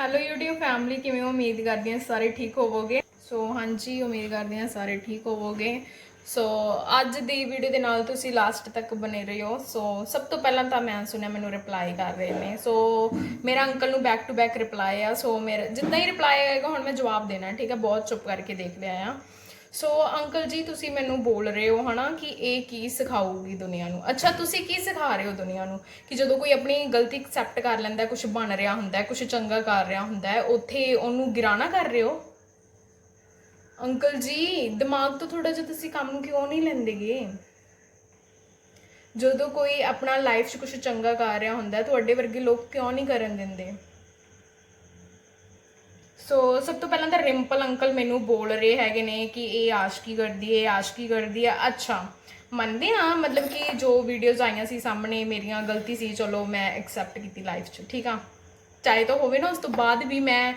Hello YouTube family ਕਿਵੇਂ ਹੋ? ਉਮੀਦ ਕਰਦੀ ਹਾਂ ਸਾਰੇ ਠੀਕ ਹੋਵੋਗੇ। ਸੋ ਹਾਂਜੀ, ਉਮੀਦ ਕਰਦੀ ਹਾਂ ਸਾਰੇ ਠੀਕ ਹੋਵੋਗੇ। ਸੋ ਅੱਜ ਦੀ ਵੀਡੀਓ ਦੇ ਨਾਲ ਤੁਸੀਂ ਲਾਸਟ ਤੱਕ ਬਨੇ ਰਹੋ। ਸੋ ਸਭ ਤੋਂ ਪਹਿਲਾਂ ਤਾਂ ਮੈਂ ਸੁਣਿਆ, ਮੈਨੂੰ ਰਿਪਲਾਈ ਕਰ ਰਹੇ ਨੇ। ਸੋ ਮੇਰਾ ਅੰਕਲ ਨੂੰ ਬੈਕ ਟੂ ਬੈਕ ਰਿਪਲਾਈ ਆ। ਸੋ ਮੇਰਾ ਜਿੰਨਾ ਹੀ ਰਿਪਲਾਈ ਆਏਗਾ, ਹੁਣ ਮੈਂ ਜਵਾਬ ਦੇਣਾ, ਠੀਕ ਹੈ? ਬਹੁਤ ਚੁੱਪ ਕਰਕੇ ਦੇਖ ਲਿਆ ਆ ਸੋ ਅੰਕਲ ਜੀ, ਤੁਸੀਂ ਮੈਨੂੰ ਬੋਲ ਰਹੇ ਹੋ ਹਨਾ ਕਿ ਇਹ ਕੀ ਸਿਖਾਊਗੀ ਦੁਨੀਆ ਨੂੰ? ਅੱਛਾ, ਤੁਸੀਂ ਕੀ ਸਿਖਾ ਰਹੇ ਹੋ ਦੁਨੀਆ ਨੂੰ? ਕਿ ਜਦੋਂ ਕੋਈ ਆਪਣੀ ਗਲਤੀ ਐਕਸੈਪਟ ਕਰ ਲੈਂਦਾ ਕੁਝ ਬਣ ਰਿਹਾ ਹੁੰਦਾ ਕੁਝ ਚੰਗਾ ਕਰ ਰਿਹਾ ਹੁੰਦਾ, ਉੱਥੇ ਉਹਨੂੰ ਗਿਰਾਣਾ ਕਰ ਰਹੇ ਹੋ? ਅੰਕਲ ਜੀ, ਦਿਮਾਗ ਤੋਂ ਥੋੜਾ ਜਿਹਾ ਤੁਸੀਂ ਕੰਮ ਕਿਉਂ ਨਹੀਂ ਲੈਂਦੇਗੇ ਜਦੋਂ ਕੋਈ ਆਪਣਾ ਲਾਈਫ 'ਚ ਕੁਝ ਚੰਗਾ ਕਰ ਰਿਹਾ ਹੁੰਦਾ, ਤੁਹਾਡੇ ਵਰਗੇ ਲੋਕ ਕਿਉਂ ਨਹੀਂ ਕਰਨ ਦਿੰਦੇ? ਸੋ ਸਭ ਤੋਂ ਪਹਿਲਾਂ ਤਾਂ ਰਿੰਪਲ ਅੰਕਲ ਮੈਨੂੰ ਬੋਲ ਰਹੇ ਹੈਗੇ ਨੇ ਕਿ ਇਹ ਆਸ਼ਕੀ ਕਰਦੀ ਹੈ, ਇਹ ਆਸ਼ਕੀ ਕਰਦੀ ਹੈ। ਅੱਛਾ, ਮੰਨਦੇ ਹਾਂ ਮਤਲਬ ਕਿ ਜੋ ਵੀਡੀਓਜ਼ ਆਈਆਂ ਸੀ ਸਾਹਮਣੇ, ਮੇਰੀਆਂ ਗਲਤੀ ਸੀ, ਚਲੋ ਮੈਂ ਐਕਸੈਪਟ ਕੀਤੀ ਲਾਈਫ 'ਚ, ਠੀਕ ਆ? ਚਾਹੇ ਤਾਂ ਹੋਵੇ ਨਾ, ਉਸ ਤੋਂ ਬਾਅਦ ਵੀ ਮੈਂ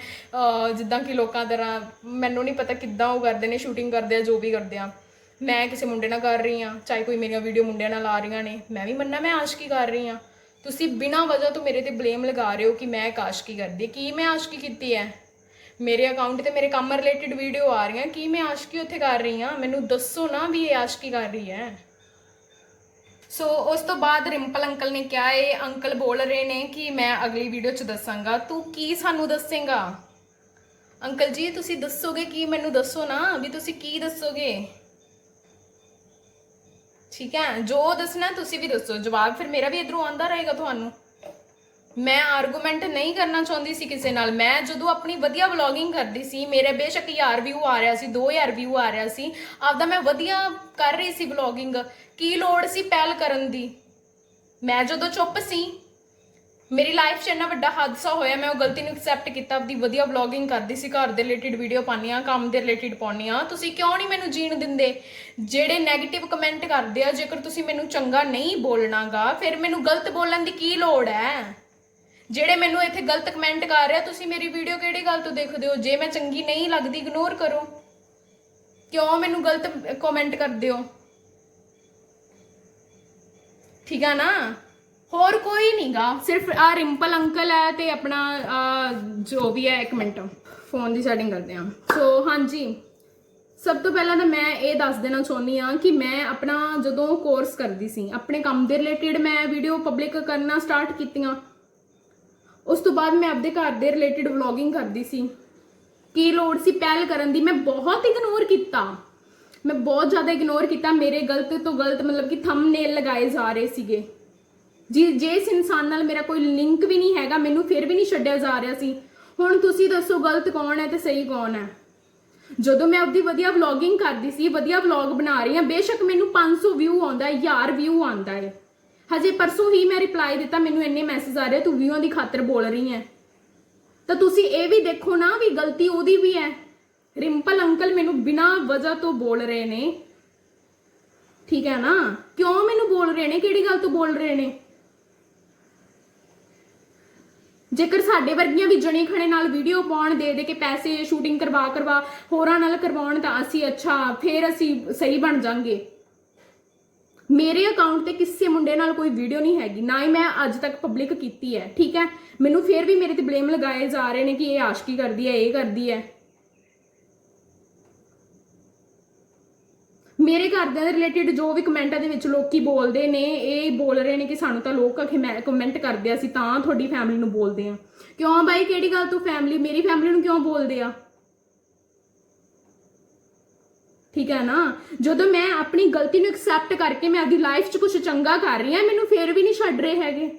ਜਿੱਦਾਂ ਕਿ ਲੋਕਾਂ ਤਰ੍ਹਾਂ, ਮੈਨੂੰ ਨਹੀਂ ਪਤਾ ਕਿੱਦਾਂ ਉਹ ਕਰਦੇ ਨੇ ਸ਼ੂਟਿੰਗ ਕਰਦੇ ਆ, ਜੋ ਵੀ ਕਰਦੇ ਆ। ਮੈਂ ਕਿਸੇ ਮੁੰਡੇ ਨਾਲ ਕਰ ਰਹੀ ਆ, ਚਾਹੇ ਕੋਈ ਮੇਰੀਆਂ ਵੀਡੀਓ ਮੁੰਡਿਆਂ ਨਾਲ ਆ ਰਹੀਆਂ ਨੇ, ਮੈਂ ਵੀ ਮੰਨਣਾ ਮੈਂ ਆਸ਼ਕੀ ਕਰ ਰਹੀ ਆ। ਤੁਸੀਂ ਬਿਨਾਂ ਵਜ੍ਹਾ ਤੋਂ ਮੇਰੇ ਤੇ ਬਲੇਮ ਲਗਾ ਰਹੇ ਹੋ ਕਿ ਮੈਂ ਇੱਕ ਆਸ਼ਕੀ ਕਰਦੀ ਕੀ ਮੈਂ ਆਸ਼ਕੀ ਕੀਤੀ ਹੈ? ਮੇਰੇ ਅਕਾਊਂਟ ਤੇ ਮੇਰੇ ਕੰਮ ਰਿਲੇਟਡ ਵੀਡੀਓ ਆ ਰਹੀਆਂ। ਕੀ ਮੈਂ ਆਸ਼ਕੀ ਉੱਥੇ ਕਰ ਰਹੀ ਹਾਂ? ਮੈਨੂੰ ਦੱਸੋ ਨਾ ਵੀ ਇਹ ਆਸ਼ਕੀ ਕਰ ਰਹੀ ਹੈ। ਸੋ ਉਸ ਤੋਂ ਬਾਅਦ ਰਿੰਪਲ ਅੰਕਲ ਨੇ ਕਿਹਾ, ਇਹ ਅੰਕਲ ਬੋਲ ਰਹੇ ਨੇ ਕਿ ਮੈਂ ਅਗਲੀ ਵੀਡੀਓ 'ਚ ਦੱਸਾਂਗਾ। ਤੂੰ ਕੀ ਸਾਨੂੰ ਦੱਸੇਂਗਾ? ਅੰਕਲ ਜੀ, ਤੁਸੀਂ ਦੱਸੋਗੇ ਕੀ? ਮੈਨੂੰ ਦੱਸੋ ਨਾ ਵੀ ਤੁਸੀਂ ਕੀ ਦੱਸੋਗੇ? ਠੀਕ ਹੈ? ਜੋ ਦੱਸਣਾ ਤੁਸੀਂ ਵੀ ਦੱਸੋ। ਜਵਾਬ ਫਿਰ ਮੇਰਾ ਵੀ ਇਧਰੋਂ ਆਂਦਾ ਰਹੇਗਾ ਤੁਹਾਨੂੰ। ਮੈਂ ਆਰਗੂਮੈਂਟ ਨਹੀਂ ਕਰਨਾ ਚਾਹੁੰਦੀ ਸੀ ਕਿਸੇ ਨਾਲ। ਮੈਂ ਜਦੋਂ ਆਪਣੀ ਵਧੀਆ ਵਲੌਗਿੰਗ ਕਰਦੀ ਸੀ, ਮੇਰੇ ਬੇਸ਼ੱਕ 1000 ਵਿਊ ਆ ਰਿਹਾ ਸੀ 2000 ਵਿਊ ਆ ਰਿਹਾ ਸੀ। ਆਪਦਾ ਮੈਂ ਵਧੀਆ ਕਰ ਰਹੀ ਸੀ ਵਲੌਗਿੰਗ ਕੀ ਲੋੜ ਸੀ ਪਹਿਲ ਕਰਨ ਦੀ? ਮੈਂ ਜਦੋਂ ਚੁੱਪ ਸੀ, ਮੇਰੀ ਲਾਈਫ 'ਚ ਇੰਨਾ ਵੱਡਾ ਹਾਦਸਾ ਹੋਇਆ, ਮੈਂ ਉਹ ਗਲਤੀ ਨੂੰ ਐਕਸੈਪਟ ਕੀਤਾ, ਆਪਦੀ ਵਧੀਆ ਵਲੌਗਿੰਗ ਕਰਦੀ ਸੀ, ਘਰ ਦੇ ਰਿਲੇਟਡ ਵੀਡੀਓ ਪਾਉਂਦੀਆਂ ਕੰਮ ਦੇ ਰਿਲੇਟਡ ਪਾਉਂਦੀਆਂ ਤੁਸੀਂ ਕਿਉਂ ਨਹੀਂ ਮੈਨੂੰ ਜੀਣ ਦਿੰਦੇ? ਜਿਹੜੇ 네ਗੇਟਿਵ ਕਮੈਂਟ ਕਰਦੇ ਆ, ਜੇਕਰ ਤੁਸੀਂ ਮੈਨੂੰ ਚੰਗਾ ਨਹੀਂ ਬੋਲਣਾਗਾ, ਫਿਰ ਮੈਨੂੰ ਗਲਤ ਬੋਲਣ ਦੀ ਕੀ ਲੋੜ ਹੈ? ਜਿਹੜੇ ਮੈਨੂੰ ਇੱਥੇ ਗਲਤ ਕਮੈਂਟ ਕਰ ਰਿਹਾ, ਤੁਸੀਂ ਮੇਰੀ ਵੀਡੀਓ ਕਿਹੜੀ ਗੱਲ ਤੋਂ ਦੇਖਦੇ ਹੋ? ਜੇ ਮੈਂ ਚੰਗੀ ਨਹੀਂ ਲੱਗਦੀ ਇਗਨੋਰ ਕਰੋ। ਕਿਉਂ ਮੈਨੂੰ ਗਲਤ ਕਮੈਂਟ ਕਰਦੇ ਹੋ? ਠੀਕ ਆ ਨਾ? ਹੋਰ ਕੋਈ ਨਹੀਂਗਾ। ਸਿਰਫ ਆ ਰਿੰਪਲ ਅੰਕਲ ਹੈ ਤੇ ਆਪਣਾ ਜੋ ਵੀ ਹੈ, ਇੱਕ ਮਿੰਟ। ਫੋਨ ਦੀ ਸੈਟਿੰਗ ਕਰਦੇ ਹਾਂ। ਸੋ ਹਾਂਜੀ। ਸਭ ਤੋਂ ਪਹਿਲਾਂ ਤਾਂ ਮੈਂ ਇਹ ਦੱਸ ਦੇਣਾ ਚਾਹੁੰਦੀ ਆ ਕਿ ਮੈਂ ਆਪਣਾ ਜਦੋਂ ਕੋਰਸ ਕਰਦੀ ਸੀ, ਆਪਣੇ ਕੰਮ ਦੇ ਰਿਲੇਟਡ ਮੈਂ ਵੀਡੀਓ ਪਬਲਿਕ ਕਰਨਾ ਸਟਾਰਟ ਕੀਤੀਆਂ। ਉਸ ਤੋਂ ਬਾਅਦ ਮੈਂ ਆਪਦੇ ਘਰ ਦੇ ਰਿਲੇਟਡ ਵਲੌਗਿੰਗ ਕਰਦੀ ਸੀ। ਕੀ ਲੋੜ ਸੀ ਪਹਿਲ ਕਰਨ ਦੀ? ਮੈਂ ਬਹੁਤ ਇਗਨੋਰ ਕੀਤਾ। ਮੈਂ ਬਹੁਤ ਜ਼ਿਆਦਾ ਇਗਨੋਰ ਕੀਤਾ। ਮੇਰੇ ਗਲਤ ਤੋਂ ਗਲਤ ਮਤਲਬ ਕਿ ਥੰਬਨੇਲ ਲਗਾਏ ਜਾ ਰਹੇ ਸੀਗੇ। ਜੀ, ਜੇ ਇਸ ਇਨਸਾਨ ਨਾਲ ਮੇਰਾ ਕੋਈ ਲਿੰਕ ਵੀ ਨਹੀਂ ਹੈਗਾ, ਮੈਨੂੰ ਫਿਰ ਵੀ ਨਹੀਂ ਛੱਡਿਆ ਜਾ ਰਿਹਾ ਸੀ। ਹੁਣ ਤੁਸੀਂ ਦੱਸੋ ਗਲਤ ਕੌਣ ਹੈ ਤੇ ਸਹੀ ਕੌਣ ਹੈ? ਜਦੋਂ ਮੈਂ ਆਪਦੀ ਵਧੀਆ ਵਲੌਗਿੰਗ ਕਰਦੀ ਸੀ, ਵਧੀਆ ਵਲੌਗ ਬਣਾ ਰਹੀ ਹਾਂ, ਬੇਸ਼ੱਕ ਮੈਨੂੰ 500 ਵਿਊ ਆਉਂਦਾ ਹੈ 1000 ਵਿਊ ਆਉਂਦਾ ਹੈ। ਹਜੇ ਪਰਸੋਂ ਹੀ ਮੈਂ ਰਿਪਲਾਈ ਦਿੱਤਾ, ਮੈਨੂੰ ਇੰਨੇ ਮੈਸੇਜ ਆ ਰਹੇ ਤੂੰ ਵਿਊਆਂ ਦੀ ਖਾਤਰ ਬੋਲ ਰਹੀ ਹੈ ਤਾਂ ਤੁਸੀਂ ਇਹ ਵੀ ਦੇਖੋ ਨਾ ਵੀ ਗਲਤੀ ਉਹਦੀ ਵੀ ਹੈ ਰਿੰਪਲ ਅੰਕਲ ਮੈਨੂੰ ਬਿਨਾਂ ਵਜ੍ਹਾ ਤੋਂ ਬੋਲ ਰਹੇ ਨੇ। ਠੀਕ ਹੈ ਨਾ? ਕਿਉਂ ਮੈਨੂੰ ਬੋਲ ਰਹੇ ਨੇ? ਕਿਹੜੀ ਗੱਲ ਤੋਂ ਬੋਲ ਰਹੇ ਨੇ? ਜੇਕਰ ਸਾਡੇ ਵਰਗੀਆਂ ਵੀ ਜਣੇ ਖਣੇ ਨਾਲ ਵੀਡੀਓ ਪਾਉਣ, ਦੇ ਦੇ ਕੇ ਪੈਸੇ ਸ਼ੂਟਿੰਗ ਕਰਵਾ ਕਰਵਾ ਹੋਰਾਂ ਨਾਲ ਕਰਵਾਉਣ ਤਾਂ ਅਸੀਂ ਅੱਛਾ, ਫੇਰ ਅਸੀਂ ਸਹੀ ਬਣ ਜਾਾਂਗੇ। ਮੇਰੇ ਅਕਾਊਂਟ ਤੇ ਕਿਸੇ ਮੁੰਡੇ ਨਾਲ ਕੋਈ ਵੀਡੀਓ ਨਹੀਂ ਹੈਗੀ, ਨਾ ਹੀ ਮੈਂ ਅੱਜ ਤੱਕ ਪਬਲਿਕ ਕੀਤੀ ਹੈ, ਠੀਕ ਹੈ? ਮੈਨੂੰ ਫੇਰ ਵੀ ਮੇਰੇ ਤੇ ਬਲੇਮ ਲਗਾਏ ਜਾ ਰਹੇ ਨੇ ਕਿ ਇਹ ਆਸ਼ਕੀ ਕਰਦੀ ਹੈ, ਇਹ ਕਰਦੀ ਹੈ। ਮੇਰੇ ਘਰਦਿਆਂ ਦੇ ਰਿਲੇਟਡ ਜੋ ਵੀ ਕਮੈਂਟਾਂ ਦੇ ਵਿੱਚ ਲੋਕੀ ਬੋਲਦੇ ਨੇ, ਇਹ ਬੋਲ ਰਹੇ ਨੇ ਕਿ ਸਾਨੂੰ ਤਾਂ ਲੋਕ ਅਖੇ ਮੈਂ ਕਮੈਂਟ ਕਰਦੇ ਆ ਅਸੀਂ ਤਾਂ ਤੁਹਾਡੀ ਫੈਮਿਲੀ ਨੂੰ ਬੋਲਦੇ ਆ। ਕਿਉਂ ਬਾਈ? ਕਿਹੜੀ ਗੱਲ ਤੂੰ ਫੈਮਿਲੀ ਮੇਰੀ ਫੈਮਿਲੀ ਨੂੰ ਕਿਉਂ ਬੋਲਦੇ ਆ? ਠੀਕ ਹੈ ਨਾ? ਜਦੋਂ ਮੈਂ ਆਪਣੀ ਗਲਤੀ ਨੂੰ ਐਕਸੈਪਟ ਕਰਕੇ ਮੈਂ ਆਪਦੀ ਲਾਈਫ 'ਚ ਕੁਝ ਚੰਗਾ ਕਰ ਰਹੀ ਹਾਂ, ਮੈਨੂੰ ਫੇਰ ਵੀ ਨਹੀਂ ਛੱਡ ਰਹੇ ਹੈਗੇ।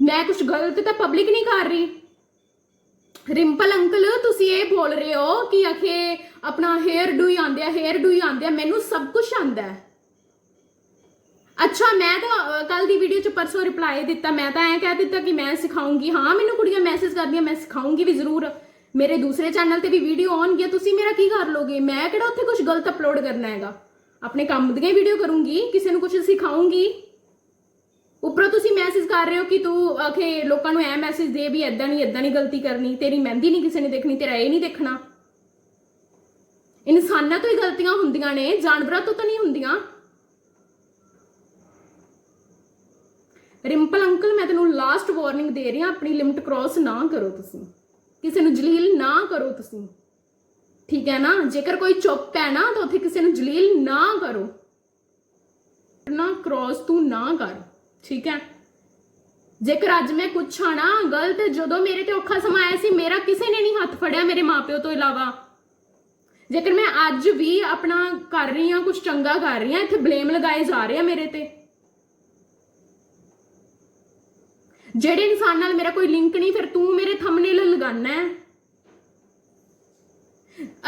ਮੈਂ ਕੁਝ ਗਲਤ ਤਾਂ ਪਬਲਿਕ ਨਹੀਂ ਕਰ ਰਹੀ। ਰਿੰਪਲ ਅੰਕਲ, ਤੁਸੀਂ ਇਹ ਬੋਲ ਰਹੇ ਹੋ ਕਿ ਅਖੇ ਆਪਣਾ ਹੇਅਰ ਡੂ ਹੀ ਆਂਦੇ ਆ ਹੇਅਰ ਡੂ ਹੀ ਆਂਦੇ ਆ, ਮੈਨੂੰ ਸਭ ਕੁਝ ਆਂਦਾ ਹੈ। ਅੱਛਾ, ਮੈਂ ਤਾਂ ਕੱਲ ਦੀ ਵੀਡੀਓ ਚ ਪਰਸੋਂ ਰਿਪਲਾਈ ਦਿੱਤਾ, ਮੈਂ ਤਾਂ ਐਂ ਕਹਿ ਦਿੱਤਾ ਕਿ ਮੈਂ ਸਿਖਾਉਂਗੀ। ਹਾਂ, ਮੈਨੂੰ ਕੁੜੀਆਂ ਮੈਸੇਜ ਕਰਦੀਆਂ, ਮੈਂ ਸਿਖਾਉਂਗੀ ਵੀ ਜ਼ਰੂਰ। ਮੇਰੇ ਦੂਸਰੇ ਚੈਨਲ ਤੇ ਵੀ ਵੀਡੀਓ ਆਉਣਗੀਆਂ, ਤੁਸੀਂ ਮੇਰਾ ਕੀ ਕਰ ਲੋਗੇ? ਮੈਂ ਕਿਹੜਾ ਉੱਥੇ ਕੁਝ ਗਲਤ ਅਪਲੋਡ ਕਰਨਾ ਹੈਗਾ? ਆਪਣੇ ਕੰਮ ਦੀਆਂ ਵੀਡੀਓ ਕਰੂੰਗੀ, ਕਿਸੇ ਨੂੰ ਕੁਝ ਸਿਖਾਉਂਗੀ? ਉੱਪਰੋਂ ਤੁਸੀਂ ਮੈਸੇਜ ਕਰ ਰਹੇ ਹੋ ਕਿ ਤੂੰ ਆਖੇ ਲੋਕਾਂ ਨੂੰ ਐ ਮੈਸੇਜ ਦੇ ਵੀ ਐਦਾਂ ਨਹੀਂ ਐਦਾਂ ਨਹੀਂ ਗਲਤੀ ਕਰਨੀ, ਤੇਰੀ ਮਹਿੰਦੀ ਨਹੀਂ ਕਿਸੇ ਨੇ ਦੇਖਣੀ, ਤੇਰਾ ਇਹ ਨਹੀਂ ਦੇਖਣਾ। ਇਨਸਾਨਾਂ ਤੋਂ ਹੀ ਗਲਤੀਆਂ ਹੁੰਦੀਆਂ ਨੇ, ਜਾਨਵਰਾਂ ਤੋਂ ਤਾਂ ਨਹੀਂ ਹੁੰਦੀਆਂ। ਰਿੰਪਲ ਅੰਕਲ, ਮੈਂ ਤੈਨੂੰ ਲਾਸਟ ਵਾਰਨਿੰਗ ਦੇ ਰਹੀ ਹਾਂ ਆਪਣੀ ਲਿਮਟ ਕ੍ਰਾਸ ਨਾ ਕਰੋ ਤੁਸੀਂ। ਕਿਸੇ ਨੂੰ ਜਲੀਲ ਨਾ ਕਰੋ ਤੁਸੀਂ। ਠੀਕ ਹੈ ਨਾ? ਜੇਕਰ ਕੋਈ ਚੁੱਪ ਹੈ ਨਾ, ਤਾਂ ਉੱਥੇ ਕਿਸੇ ਨੂੰ ਜਲੀਲ ਨਾ ਕਰੋ। ਨਾ ਕ੍ਰਾਸ ਤੂੰ ਨਾ ਕਰ। ਠੀਕ ਹੈ? ਜੇਕਰ ਅੱਜ ਮੈਂ ਕੁਛ ਆ ਨਾ, ਗਲਤ, ਜਦੋਂ ਮੇਰੇ ਤੇ ਔਖਾ ਸਮਾਂ ਆਇਆ ਸੀ, ਮੇਰਾ ਕਿਸੇ ਨੇ ਨਹੀਂ ਹੱਥ ਫੜਿਆ ਮੇਰੇ ਮਾਪਿਓ ਤੋਂ ਇਲਾਵਾ। ਜੇਕਰ ਮੈਂ ਅੱਜ ਵੀ ਆਪਣਾ ਕਰ ਰਹੀ ਹਾਂ ਕੁਝ ਚੰਗਾ ਕਰ ਰਹੀ ਹਾਂ, ਇੱਥੇ ਬਲੇਮ ਲਗਾਏ ਜਾ ਰਹੇ ਆ ਮੇਰੇ ਤੇ। ਜਿਹੜੇ ਇਨਸਾਨ ਨਾਲ ਮੇਰਾ ਕੋਈ ਲਿੰਕ ਨਹੀਂ, ਫਿਰ ਤੂੰ ਮੇਰੇ ਥੰਬਨੇਲ ਲਗਾਨਾ ਹੈ।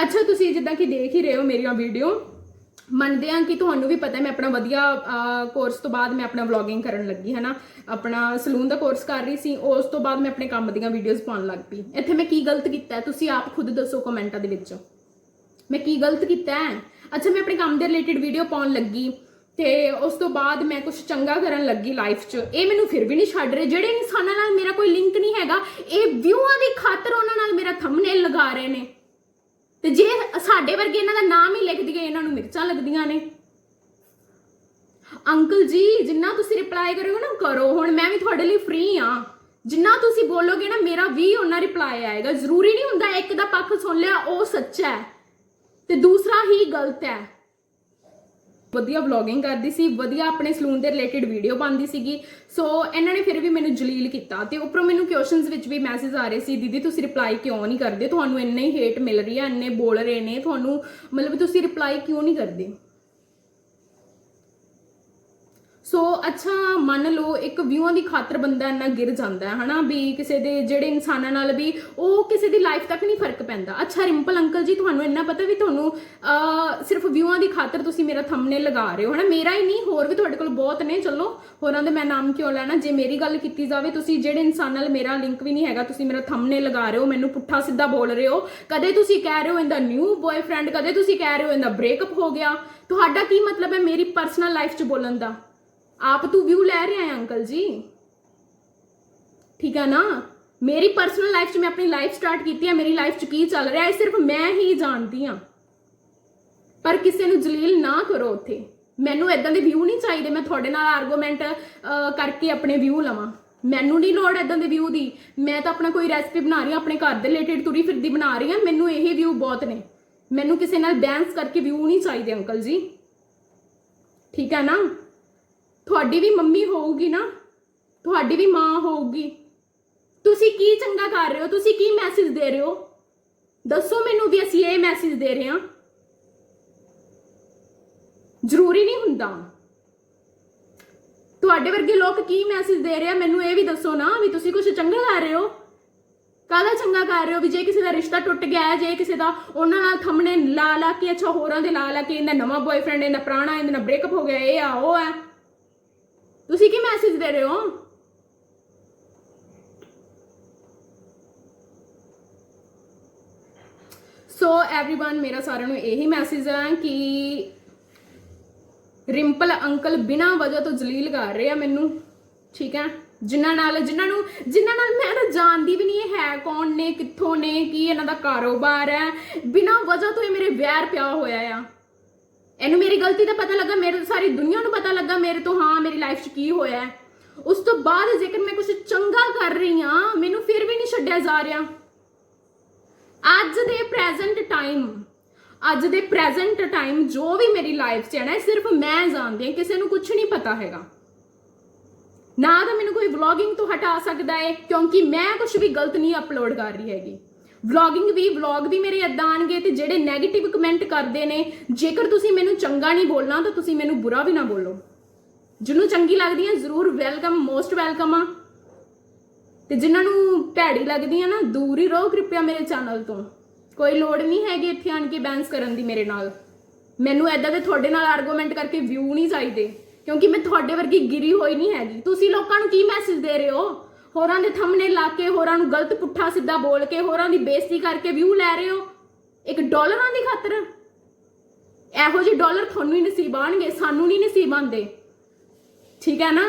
ਅੱਛਾ, ਤੁਸੀਂ ਜਿੱਦਾਂ ਕਿ ਦੇਖ ਹੀ ਰਹੇ ਹੋ ਮੇਰੀਆਂ ਵੀਡੀਓ ਮੰਨਦੇ ਆ ਕਿ ਤੁਹਾਨੂੰ ਵੀ ਪਤਾ ਮੈਂ ਆਪਣਾ ਵਧੀਆ ਕੋਰਸ ਤੋਂ ਬਾਅਦ ਮੈਂ ਆਪਣਾ ਵਲੌਗਿੰਗ ਕਰਨ ਲੱਗੀ ਹੈ ਨਾ ਆਪਣਾ ਸਲੂਨ ਦਾ ਕੋਰਸ ਕਰ ਰਹੀ ਸੀ, ਉਸ ਤੋਂ ਬਾਅਦ ਮੈਂ ਆਪਣੇ ਕੰਮ ਦੀਆਂ ਵੀਡੀਓਜ਼ ਪਾਉਣ ਲੱਗ ਪਈ। ਇੱਥੇ ਮੈਂ ਕੀ ਗਲਤ ਕੀਤਾ ਤੁਸੀਂ ਆਪ ਖੁਦ ਦੱਸੋ ਕਮੈਂਟਾਂ ਦੇ ਵਿੱਚ। ਮੈਂ ਕੀ ਗਲਤ ਕੀਤਾ ਹੈ? ਅੱਛਾ, ਮੈਂ ਆਪਣੇ ਕੰਮ ਦੇ ਰਿਲੇਟਡ ਵੀਡੀਓ ਪਾਉਣ ਲੱਗੀ। ਤੇ ਉਸ ਤੋਂ ਬਾਅਦ ਮੈਂ ਕੁਝ ਚੰਗਾ ਕਰਨ ਲੱਗੀ ਲਾਈਫ 'ਚ। ਇਹ ਮੈਨੂੰ ਫਿਰ ਵੀ ਨਹੀਂ ਛੱਡ ਰਹੇ। ਜਿਹੜੇ ਇਨਸਾਨਾਂ ਨਾਲ ਮੇਰਾ ਕੋਈ ਲਿੰਕ ਨਹੀਂ ਹੈਗਾ, ਇਹ ਵਿਊਆਂ ਦੀ ਖਾਤਰ ਉਹਨਾਂ ਨਾਲ ਮੇਰਾ ਥੰਬਨੇਲ ਲਗਾ ਰਹੇ ਨੇ। ਤੇ ਜੇ ਸਾਡੇ ਵਰਗੇ ਇਹਨਾਂ ਦਾ ਨਾਮ ਹੀ ਲਿਖ ਦਈਏ, ਇਹਨਾਂ ਨੂੰ ਮਿਰਚਾਂ ਲੱਗਦੀਆਂ ਨੇ। ਅੰਕਲ ਜੀ, ਜਿੰਨਾ ਤੁਸੀਂ ਰਿਪਲਾਈ ਕਰੋਗੇ ਨਾ, ਕਰੋ। ਹੁਣ ਮੈਂ ਵੀ ਤੁਹਾਡੇ ਲਈ ਫ੍ਰੀ ਆ ਜਿੰਨਾ ਤੁਸੀਂ ਬੋਲੋਗੇ ਨਾ, ਮੇਰਾ ਵੀ ਉਹਨਾਂ ਰਿਪਲਾਈ ਆਏਗਾ। ਜ਼ਰੂਰੀ ਨਹੀਂ ਹੁੰਦਾ ਇੱਕ ਦਾ ਪੱਖ ਸੁਣ ਲਿਆ, ਉਹ ਸੱਚਾ ਹੈ। ਤੇ ਦੂਸਰਾ ਹੀ ਗਲਤ ਹੈ। ਵਧੀਆ ਵਲੌਗਿੰਗ ਕਰਦੀ ਸੀ, ਵਧੀਆ ਆਪਣੇ ਸਲੂਨ ਦੇ ਰਿਲੇਟਡ ਵੀਡੀਓ ਪਾਉਂਦੀ ਸੀਗੀ। ਸੋ ਇਹਨਾਂ ਨੇ ਫਿਰ ਵੀ ਮੈਨੂੰ ਜਲੀਲ ਕੀਤਾ ਤੇ ਉੱਪਰੋਂ ਮੈਨੂੰ ਕੁਐਸਚਨਸ ਵਿੱਚ ਵੀ ਮੈਸੇਜ ਆ ਰਹੇ ਸੀ, ਦੀਦੀ, ਤੁਸੀਂ ਰਿਪਲਾਈ ਕਿਉਂ ਨਹੀਂ ਕਰਦੇ? ਤੁਹਾਨੂੰ ਇੰਨੇ ਹੀ ਹੇਟ ਮਿਲ ਰਹੀ ਹੈ, ਇੰਨੇ ਬੋਲ ਰਹੇ ਨੇ, ਤੁਹਾਨੂੰ ਮਤਲਬ ਤੁਸੀਂ ਰਿਪਲਾਈ ਕਿਉਂ ਨਹੀਂ ਕਰਦੇ? ਸੋ ਅੱਛਾ, ਮੰਨ ਲਓ ਇੱਕ ਵਿਊਆਂ ਦੀ ਖਾਤਰ ਬੰਦਾ ਇੰਨਾ ਗਿਰ ਜਾਂਦਾ ਹੈ ਹਨਾ, ਵੀ ਕਿਸੇ ਦੇ ਜਿਹੜੇ ਇਨਸਾਨਾਂ ਨਾਲ ਵੀ ਉਹ ਕਿਸੇ ਦੀ ਲਾਈਫ ਤੱਕ ਨਹੀਂ ਫ਼ਰਕ ਪੈਂਦਾ। ਅੱਛਾ, ਰਿੰਪਲ ਅੰਕਲ ਜੀ, ਤੁਹਾਨੂੰ ਇੰਨਾ ਪਤਾ ਵੀ ਤੁਹਾਨੂੰ ਸਿਰਫ ਵਿਊਆਂ ਦੀ ਖਾਤਰ ਤੁਸੀਂ ਮੇਰਾ ਥੰਬਨੇਲ ਲਗਾ ਰਹੇ ਹੋ, ਹਨਾ? ਮੇਰਾ ਹੀ ਨਹੀਂ, ਹੋਰ ਵੀ ਤੁਹਾਡੇ ਕੋਲ ਬਹੁਤ ਨੇ, ਚਲੋ, ਹੋਰਾਂ ਦੇ ਮੈਂ ਨਾਮ ਕਿਉਂ ਲੈਣਾ? ਜੇ ਮੇਰੀ ਗੱਲ ਕੀਤੀ ਜਾਵੇ, ਤੁਸੀਂ ਜਿਹੜੇ ਇਨਸਾਨ ਨਾਲ ਮੇਰਾ ਲਿੰਕ ਵੀ ਨਹੀਂ ਹੈਗਾ, ਤੁਸੀਂ ਮੇਰਾ ਥੰਬਨੇਲ ਲਗਾ ਰਹੇ ਹੋ, ਮੈਨੂੰ ਪੁੱਠਾ ਸਿੱਧਾ ਬੋਲ ਰਹੇ ਹੋ, ਕਦੇ ਤੁਸੀਂ ਕਹਿ ਰਹੇ ਹੋ ਇਹਦਾ ਨਿਊ ਬॉयਫ੍ਰੈਂਡ ਕਦੇ ਤੁਸੀਂ ਕਹਿ ਰਹੇ ਹੋ ਇਹਦਾ ਬ੍ਰੇਕਅਪ ਹੋ ਗਿਆ, ਤੁਹਾਡਾ ਕੀ ਮਤਲਬ ਹੈ ਮੇਰੀ ਪਰਸਨਲ ਲਾਈਫ 'ਚ ਬੋਲਣ ਦਾ? ਆਪ ਤੂੰ ਵਿਊ ਲੈ ਰਿਹਾ ਹੈ ਅੰਕਲ ਜੀ। ਠੀਕ ਹੈ ਨਾ? ਮੇਰੀ ਪਰਸਨਲ ਲਾਈਫ 'ਚ ਮੈਂ ਆਪਣੀ ਲਾਈਫ ਸਟਾਰਟ ਕੀਤੀ ਹੈ ਮੇਰੀ ਲਾਈਫ 'ਚ ਕੀ ਚੱਲ ਰਿਹਾ ਹੈ, ਇਹ ਸਿਰਫ ਮੈਂ ਹੀ ਜਾਣਦੀ ਹਾਂ। ਪਰ ਕਿਸੇ ਨੂੰ ਜਲੀਲ ਨਾ ਕਰੋ ਉੱਥੇ। ਮੈਨੂੰ ਇਦਾਂ ਦੇ ਵਿਊ ਨਹੀਂ ਚਾਹੀਦੇ, ਮੈਂ ਤੁਹਾਡੇ ਨਾਲ ਆਰਗੂਮੈਂਟ ਕਰਕੇ ਆਪਣੇ ਵਿਊ ਲਵਾਂ। ਮੈਨੂੰ ਨਹੀਂ ਲੋੜ ਇਦਾਂ ਦੇ ਵਿਊ ਦੀ। ਮੈਂ ਤਾਂ ਆਪਣਾ ਕੋਈ ਰੈਸਪੀ ਬਣਾ ਰਹੀ ਹਾਂ, ਆਪਣੇ ਘਰ ਦੇ ਰਿਲੇਟਡ ਤੁਰੀ ਫਿਰਦੀ ਬਣਾ ਰਹੀ ਹਾਂ, ਮੈਨੂੰ ਇਹ ਵਿਊ ਬਹੁਤ ਨੇ। ਮੈਨੂੰ ਕਿਸੇ ਨਾਲ ਬੈਂਸ ਕਰਕੇ ਵਿਊ ਨਹੀਂ ਚਾਹੀਦੇ, ਅੰਕਲ ਜੀ। ਠੀਕ ਹੈ ਨਾ? ਤੁਹਾਡੀ ਵੀ ਮੰਮੀ ਹੋਊਗੀ ਨਾ, ਤੁਹਾਡੀ ਵੀ ਮਾਂ ਹੋਊਗੀ। ਤੁਸੀਂ ਕੀ ਚੰਗਾ ਕਰ ਰਹੇ ਹੋ? ਤੁਸੀਂ ਕੀ ਮੈਸੇਜ ਦੇ ਰਹੇ ਹੋ? ਦੱਸੋ ਮੈਨੂੰ ਵੀ ਅਸੀਂ ਇਹ ਮੈਸੇਜ ਦੇ ਰਹੇ ਹਾਂ। ਜ਼ਰੂਰੀ ਨਹੀਂ ਹੁੰਦਾ। ਤੁਹਾਡੇ ਵਰਗੇ ਲੋਕ ਕੀ ਮੈਸੇਜ ਦੇ ਰਹੇ ਆ? ਮੈਨੂੰ ਇਹ ਵੀ ਦੱਸੋ ਨਾ ਵੀ ਤੁਸੀਂ ਕੁਝ ਚੰਗਾ ਕਰ ਰਹੇ ਹੋ। ਕਾਹਦਾ ਚੰਗਾ ਕਰ ਰਹੇ ਹੋ? ਵੀ ਜੇ ਕਿਸੇ ਦਾ ਰਿਸ਼ਤਾ ਟੁੱਟ ਗਿਆ ਹੈ ਜੇ ਕਿਸੇ ਦਾ ਉਹਨਾਂ ਨਾਲ ਥੰਮਣੇ ਲਾ ਲਾ ਕੇ, ਅੱਛਾ, ਹੋਰਾਂ ਦੇ ਲਾ ਲਾ ਕੇ, ਇਹਦਾ ਨਵਾਂ ਬॉयਫ੍ਰੈਂਡ ਇਹਦਾ ਪੁਰਾਣਾ, ਇਹਦਾ ਬ੍ਰੇਕਅਪ ਹੋ ਗਿਆ, ਇਹ ਆ, ਉਹ ਆ। ਤੁਸੀਂ ਕੀ ਮੈਸੇਜ ਦੇ ਰਹੇ ਹੋ ਸੋ एवरीवन ਮੇਰਾ ਸਾਰਿਆਂ ਨੂੰ ਇਹੀ ਮੈਸੇਜ ਹੈ ਕਿ ਰਿੰਪਲ ਅੰਕਲ ਬਿਨਾਂ ਵਜ੍ਹਾ ਤੋਂ ਜਲੀਲ ਕਰ ਰਹੇ ਆ ਮੈਨੂੰ ਠੀਕ ਹੈ ਜਿਨ੍ਹਾਂ ਨਾਲ ਜਿਨ੍ਹਾਂ ਨੂੰ ਜਿਨ੍ਹਾਂ ਨਾਲ ਮੈਂ ਤਾਂ ਜਾਣਦੀ ਵੀ ਨਹੀਂ ਇਹ ਹੈ ਕੌਣ ਨੇ ਕਿੱਥੋਂ ਨੇ ਕੀ ਇਹਨਾਂ ਦਾ ਕਾਰੋਬਾਰ ਹੈ ਬਿਨਾਂ ਵਜ੍ਹਾ ਤੋਂ ਇਹ ਮੇਰੇ ਵੈਰ ਪਿਆ ਹੋਇਆ ਆ ਇਹਨੂੰ ਮੇਰੀ ਗਲਤੀ ਦਾ ਪਤਾ ਲੱਗਾ, ਮੇਰੇ ਸਾਰੀ ਦੁਨੀਆ ਨੂੰ ਪਤਾ ਲੱਗਾ ਮੇਰੇ ਤੋਂ, ਹਾਂ, ਮੇਰੀ ਲਾਈਫ 'ਚ ਕੀ ਹੋਇਆ ਹੈ। ਉਸ ਤੋਂ ਬਾਅਦ ਜੇਕਰ ਮੈਂ ਕੁਝ ਚੰਗਾ ਕਰ ਰਹੀ ਹਾਂ, ਮੈਨੂੰ ਫਿਰ ਵੀ ਨਹੀਂ ਛੱਡਿਆ ਜਾ ਰਿਹਾ। ਅੱਜ ਦੇ ਪ੍ਰੈਜ਼ੈਂਟ ਟਾਈਮ ਅੱਜ ਦੇ ਪ੍ਰੈਜ਼ੈਂਟ ਟਾਈਮ ਜੋ ਵੀ ਮੇਰੀ ਲਾਈਫ 'ਚ ਹੈ ਨਾ, ਇਹ ਸਿਰਫ ਮੈਂ ਜਾਣਦੀ ਹਾਂ, ਕਿਸੇ ਨੂੰ ਕੁਝ ਨਹੀਂ ਪਤਾ ਹੈਗਾ। ਨਾ ਤਾਂ ਮੈਨੂੰ ਕੋਈ ਵਲੌਗਿੰਗ ਤੋਂ ਹਟਾ ਸਕਦਾ ਹੈ, ਕਿਉਂਕਿ ਮੈਂ ਕੁਝ ਵੀ ਗਲਤ ਨਹੀਂ ਅਪਲੋਡ ਕਰ ਰਹੀ ਹੈਗੀ। ਵਲੌਗਿੰਗ ਵੀ ਵਲੌਗ ਵੀ ਮੇਰੇ ਇਦਾਂ ਆਣਗੇ ਤੇ ਜਿਹੜੇ 네ਗੇਟਿਵ ਕਮੈਂਟ ਕਰਦੇ ਨੇ, ਜੇਕਰ ਤੁਸੀਂ ਮੈਨੂੰ ਚੰਗਾ ਨਹੀਂ ਬੋਲਣਾ, ਤਾਂ ਤੁਸੀਂ ਮੈਨੂੰ ਬੁਰਾ ਵੀ ਨਾ ਬੋਲੋ। ਜਿਹਨੂੰ ਚੰਗੀ ਲੱਗਦੀ ਹੈ ਜ਼ਰੂਰ ਵੈਲਕਮ ਮੋਸਟ ਵੈਲਕਮ ਆ। ਤੇ ਜਿਨ੍ਹਾਂ ਨੂੰ ਭੈੜੀ ਲੱਗਦੀ ਹੈ ਨਾ, ਦੂਰ ਹੀ ਰਹੋ ਕਿਰਪਿਆ ਮੇਰੇ ਚੈਨਲ ਤੋਂ। ਕੋਈ ਲੋੜ ਨਹੀਂ ਹੈਗੀ ਇੱਥੇ ਆਣ ਕੇ ਬੈਂਸ ਕਰਨ ਦੀ ਮੇਰੇ ਨਾਲ। ਮੈਨੂੰ ਐਦਾਂ ਦੇ ਤੁਹਾਡੇ ਨਾਲ ਆਰਗੂਮੈਂਟ ਕਰਕੇ ਵਿਊ ਨਹੀਂ ਚਾਹੀਦੇ, ਕਿਉਂਕਿ ਮੈਂ ਤੁਹਾਡੇ ਵਰਗੀ ਗਿਰੀ ਹੋਈ ਨਹੀਂ ਹੈਗੀ। ਤੁਸੀਂ ਲੋਕਾਂ ਨੂੰ ਕੀ ਮੈਸੇਜ ਦੇ ਰਹੇ ਹੋ? ਹੋਰਾਂ ਦੇ ਥੰਬਨੇ ਲਾ ਕੇ, ਹੋਰਾਂ ਨੂੰ ਗਲਤ ਪੁੱਠਾ ਸਿੱਧਾ ਬੋਲ ਕੇ, ਹੋਰਾਂ ਦੀ ਬੇਇੱਜ਼ਤੀ ਕਰਕੇ ਵਿਊ ਲੈ ਰਹੇ ਹੋ? ਇੱਕ ਡਾਲਰਾਂ ਦੀ ਖਾਤਰ? ਇਹੋ ਜਿਹੇ ਡਾਲਰ ਤੁਹਾਨੂੰ ਹੀ ਨਸੀਬ ਆਣਗੇ ਸਾਨੂੰ ਨਹੀਂ ਨਸੀਬ ਆਉਂਦੇ। ਠੀਕ ਹੈ ਨਾ?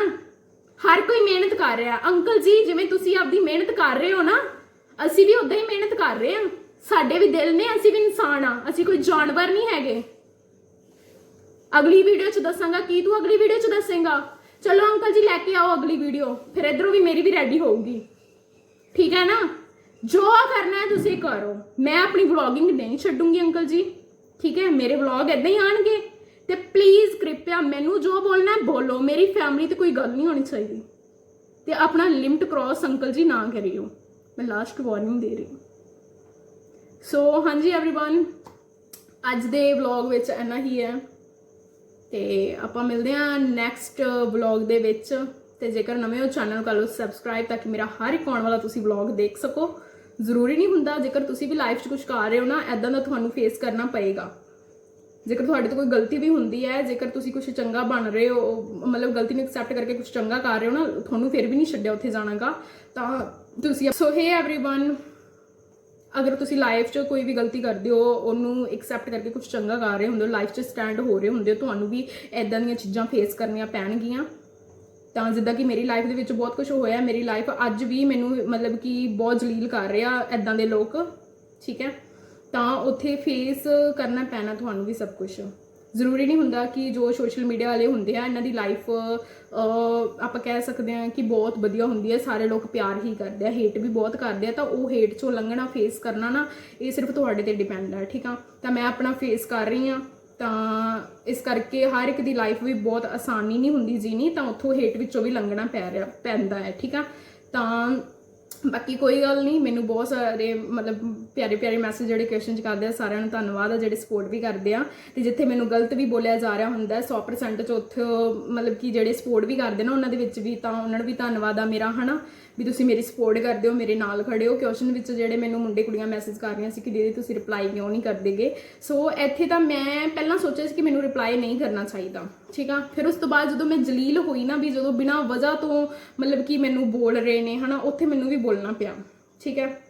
ਹਰ ਕੋਈ ਮਿਹਨਤ ਕਰ ਰਿਹਾ। ਅੰਕਲ ਜੀ, ਜਿਵੇਂ ਤੁਸੀਂ ਆਪਦੀ ਮਿਹਨਤ ਕਰ ਰਹੇ ਹੋ ਨਾ, ਅਸੀਂ ਵੀ ਉਦਾਂ ਹੀ ਮਿਹਨਤ ਕਰ ਰਹੇ ਹਾਂ। ਸਾਡੇ ਵੀ ਦਿਲ ਨੇ, ਅਸੀਂ ਵੀ ਇਨਸਾਨ ਆ ਅਸੀਂ ਕੋਈ ਜਾਨਵਰ ਨਹੀਂ ਹੈਗੇ। ਅਗਲੀ ਵੀਡੀਓ 'ਚ ਦੱਸਾਂਗਾ, ਕੀ ਤੂੰ ਅਗਲੀ ਵੀਡੀਓ 'ਚ ਦੱਸੇਂਗਾ? ਚਲੋ ਅੰਕਲ ਜੀ ਲੈ ਕੇ ਆਓ ਅਗਲੀ ਵੀਡੀਓ ਫਿਰ ਇਧਰੋਂ ਵੀ ਮੇਰੀ ਵੀ ਰੈਡੀ ਹੋਊਗੀ ਠੀਕ ਹੈ ਨਾ ਜੋ ਕਰਨਾ ਹੈ ਤੁਸੀਂ ਕਰੋ ਮੈਂ ਆਪਣੀ ਵਲੌਗਿੰਗ ਨਹੀਂ ਛੱਡੂੰਗੀ ਅੰਕਲ ਜੀ ਠੀਕ ਹੈ ਮੇਰੇ ਵਲੌਗ ਇਦਾਂ ਹੀ ਆਣਗੇ ਤੇ ਪਲੀਜ਼ ਕਿਰਪਿਆ ਮੈਨੂੰ ਜੋ ਬੋਲਣਾ ਹੈ ਬੋਲੋ ਮੇਰੀ ਫੈਮਿਲੀ ਤੇ ਕੋਈ ਗੱਲ ਨਹੀਂ ਹੋਣੀ ਚਾਹੀਦੀ ਤੇ ਆਪਣਾ ਲਿਮਟ ਕ੍ਰਾਸ ਅੰਕਲ ਜੀ ਨਾ ਕਰਿਓ ਮੈਂ ਲਾਸਟ ਵਾਰਨਿੰਗ ਦੇ ਰਹੀ ਹਾਂ ਸੋ ਹਾਂਜੀ एवरीवन ਅੱਜ ਦੇ ਵਲੌਗ ਵਿੱਚ ਇੰਨਾ ਹੀ ਹੈ ਤੇ ਆਪਾਂ ਮਿਲਦੇ ਹਾਂ ਨੈਕਸਟ ਵਲੌਗ ਦੇ ਵਿੱਚ ਤੇ ਜੇਕਰ ਨਵੇਂ ਹੋ ਚੈਨਲ ਕਰ ਲਓ ਸਬਸਕ੍ਰਾਈਬ ਤਾਂ ਕਿ ਮੇਰਾ ਹਰ ਇੱਕ ਆਉਣ ਵਾਲਾ ਤੁਸੀਂ ਵਲੌਗ ਦੇਖ ਸਕੋ ਜ਼ਰੂਰੀ ਨਹੀਂ ਹੁੰਦਾ ਜੇਕਰ ਤੁਸੀਂ ਵੀ ਲਾਈਫ 'ਚ ਕੁਝ ਕਰ ਰਹੇ ਹੋ ਨਾ ਐਦਾਂ ਦਾ ਤੁਹਾਨੂੰ ਫੇਸ ਕਰਨਾ ਪਏਗਾ ਜੇਕਰ ਤੁਹਾਡੇ ਤੋਂ ਕੋਈ ਗਲਤੀ ਵੀ ਹੁੰਦੀ ਹੈ ਜੇਕਰ ਤੁਸੀਂ ਕੁਝ ਚੰਗਾ ਬਣ ਰਹੇ ਹੋ ਮਤਲਬ ਗਲਤੀ ਨੂੰ ਐਕਸੈਪਟ ਕਰਕੇ ਕੁਝ ਚੰਗਾ ਕਰ ਰਹੇ ਹੋ ਨਾ ਤੁਹਾਨੂੰ ਫਿਰ ਵੀ ਨਹੀਂ ਛੱਡਿਆ ਉੱਥੇ ਜਾਣਾਗਾ ਤਾਂ ਤੁਸੀਂ ਸੋ ਹੇ एवरीवन ਅਗਰ ਤੁਸੀਂ ਲਾਈਫ 'ਚ ਕੋਈ ਵੀ ਗਲਤੀ ਕਰਦੇ ਹੋ, ਉਹਨੂੰ ਐਕਸੈਪਟ ਕਰਕੇ ਕੁਝ ਚੰਗਾ ਕਰ ਰਹੇ ਹੁੰਦੇ ਹੋ ਲਾਈਫ 'ਚ ਸਟੈਂਡ ਹੋ ਰਹੇ ਹੁੰਦੇ ਹੋ, ਤੁਹਾਨੂੰ ਵੀ ਐਦਾਂ ਦੀਆਂ ਚੀਜ਼ਾਂ ਫੇਸ ਕਰਨੀਆਂ ਪੈਣਗੀਆਂ। ਤਾਂ ਜਿੱਦਾਂ ਕਿ ਮੇਰੀ ਲਾਈਫ ਦੇ ਵਿੱਚ ਬਹੁਤ ਕੁਝ ਹੋਇਆ, ਮੇਰੀ ਲਾਈਫ ਅੱਜ ਵੀ ਮੈਨੂੰ ਮਤਲਬ ਕਿ ਬਹੁਤ ਜਲੀਲ ਕਰ ਰਿਹਾ ਐਦਾਂ ਦੇ ਲੋਕ, ਠੀਕ ਹੈ? ਤਾਂ ਉੱਥੇ ਫੇਸ ਕਰਨਾ ਪੈਣਾ ਤੁਹਾਨੂੰ ਵੀ ਸਭ ਕੁਝ ਜ਼ਰੂਰੀ ਨਹੀਂ ਹੁੰਦਾ ਕਿ ਜੋ ਸੋਸ਼ਲ ਮੀਡੀਆ ਵਾਲੇ ਹੁੰਦੇ ਆ, ਇਹਨਾਂ ਦੀ ਲਾਈਫ ਆਪਾਂ ਕਹਿ ਸਕਦੇ ਹਾਂ ਕਿ ਬਹੁਤ ਵਧੀਆ ਹੁੰਦੀ ਹੈ। ਸਾਰੇ ਲੋਕ ਪਿਆਰ ਹੀ ਕਰਦੇ ਆ ਹੇਟ ਵੀ ਬਹੁਤ ਕਰਦੇ ਆ, ਤਾਂ ਉਹ ਹੇਟ ਚੋਂ ਲੰਘਣਾ ਫੇਸ ਕਰਨਾ ਨਾ, ਇਹ ਸਿਰਫ ਤੁਹਾਡੇ ਤੇ ਡਿਪੈਂਡ ਹੈ ਠੀਕ ਆ? ਤਾਂ ਮੈਂ ਆਪਣਾ ਫੇਸ ਕਰ ਰਹੀ ਆ ਤਾਂ ਇਸ ਕਰਕੇ ਹਰ ਇੱਕ ਦੀ ਲਾਈਫ ਵੀ ਬਹੁਤ ਆਸਾਨੀ ਨਹੀਂ ਹੁੰਦੀ ਜੀਣੀ, ਤਾਂ ਉੱਥੋਂ ਹੇਟ ਵਿੱਚੋਂ ਵੀ ਲੰਘਣਾ ਪੈ ਰਿਹਾ, ਪੈਂਦਾ ਹੈ, ਠੀਕ ਆ? ਤਾਂ ਬਾਕੀ ਕੋਈ ਗੱਲ ਨਹੀਂ, ਮੈਨੂੰ ਬਹੁਤ ਸਾਰੇ ਮਤਲਬ ਪਿਆਰੇ ਪਿਆਰੇ ਮੈਸੇਜ ਜਿਹੜੇ ਕੁਐਸਚਨ ਚ ਕਰਦੇ ਆ ਸਾਰਿਆਂ ਨੂੰ ਧੰਨਵਾਦ ਆ ਜਿਹੜੇ ਸਪੋਰਟ ਵੀ ਕਰਦੇ ਆ। ਤੇ ਜਿੱਥੇ ਮੈਨੂੰ ਗਲਤ ਵੀ ਬੋਲਿਆ ਜਾ ਰਿਹਾ ਹੁੰਦਾ ਹੈ, 100% ਚ ਉੱਥੇ ਮਤਲਬ ਕਿ ਜਿਹੜੇ ਸਪੋਰਟ ਵੀ ਕਰਦੇ ਨਾ ਉਹਨਾਂ ਦੇ ਵਿੱਚ ਵੀ ਤਾਂ ਉਹਨਾਂ ਨੂੰ ਵੀ ਧੰਨਵਾਦ ਆ ਮੇਰਾ ਹਨਾ? ਵੀ ਤੁਸੀਂ ਮੇਰੀ ਸਪੋਰਟ ਕਰਦੇ ਹੋ ਮੇਰੇ ਨਾਲ ਖੜੇ ਹੋ। ਕੁਐਸਚਨ ਵਿੱਚ ਜਿਹੜੇ ਮੈਨੂੰ ਮੁੰਡੇ ਕੁੜੀਆਂ ਮੈਸੇਜ ਕਰ ਰਹੀਆਂ ਸੀ ਕਿ ਦੀਦੀ ਤੁਸੀਂ ਰਿਪਲਾਈ ਕਿਉਂ ਨਹੀਂ ਕਰਦੇਗੇ? ਸੋ ਇੱਥੇ ਤਾਂ ਮੈਂ ਪਹਿਲਾਂ ਸੋਚਿਆ ਸੀ ਕਿ ਮੈਨੂੰ ਰਿਪਲਾਈ ਨਹੀਂ ਕਰਨਾ ਚਾਹੀਦਾ ਠੀਕ ਆ? ਫਿਰ ਉਸ ਤੋਂ ਬਾਅਦ ਜਦੋਂ ਮੈਂ ਜਲੀਲ ਹੋਈ ਨਾ ਵੀ ਜਦੋਂ ਬਿਨਾਂ ਵਜ੍ਹਾ ਤੋਂ ਮਤਲਬ ਕਿ ਮੈਨੂੰ ਬੋਲ ਰਹੇ ਨੇ ਹਨਾ ਉੱਥੇ ਮੈਨੂੰ ਵੀ ਬੋਲਣਾ ਪਿਆ ਠੀਕ ਹੈ?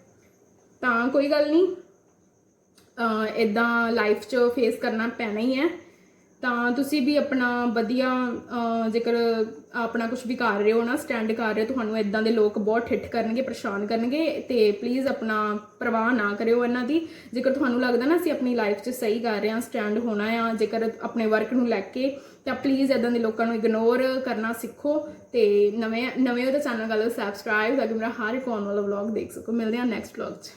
ਤਾਂ ਕੋਈ ਗੱਲ ਨਹੀਂ ਅ ਇਦਾਂ ਲਾਈਫ 'ਚ ਫੇਸ ਕਰਨਾ ਪੈਣਾ ਹੀ ਹੈ। ਤਾਂ ਤੁਸੀਂ ਵੀ ਆਪਣਾ ਵਧੀਆ ਜੇਕਰ ਆਪਣਾ ਕੁਝ ਵੀ ਕਰ ਰਹੇ ਹੋ ਨਾ ਸਟੈਂਡ ਕਰ ਰਹੇ ਹੋ, ਤੁਹਾਨੂੰ ਇਦਾਂ ਦੇ ਲੋਕ ਬਹੁਤ ਠਿੱਠ ਕਰਨਗੇ, ਪਰੇਸ਼ਾਨ ਕਰਨਗੇ ਤੇ ਪਲੀਜ਼ ਆਪਣਾ ਪਰਵਾਹ ਨਾ ਕਰਿਓ ਇਹਨਾਂ ਦੀ। ਜੇਕਰ ਤੁਹਾਨੂੰ ਲੱਗਦਾ ਨਾ ਅਸੀਂ ਆਪਣੀ ਲਾਈਫ 'ਚ ਸਹੀ ਕਰ ਰਹੇ ਹਾਂ ਸਟੈਂਡ ਹੋਣਾ ਆ, ਜੇਕਰ ਆਪਣੇ ਵਰਕ ਨੂੰ ਲੈ ਕੇ, ਤਾਂ ਪਲੀਜ਼ ਇਦਾਂ ਦੇ ਲੋਕਾਂ ਨੂੰ ਇਗਨੋਰ ਕਰਨਾ ਸਿੱਖੋ ਤੇ ਨਵੇਂ ਨਵੇਂ ਉਹਦਾ ਚੈਨਲ ਗੱਲ ਸਬਸਕ੍ਰਾਈਬ ਤਾਂ ਕਿ ਮੇਰਾ ਹਰ ਇੱਕ ਆਉਣ ਵਾਲਾ ਵਲੌਗ ਦੇਖ ਸਕੋ। ਮਿਲਦੇ ਹਾਂ ਨੈਕਸਟ ਵਲੌਗ 'ਚ।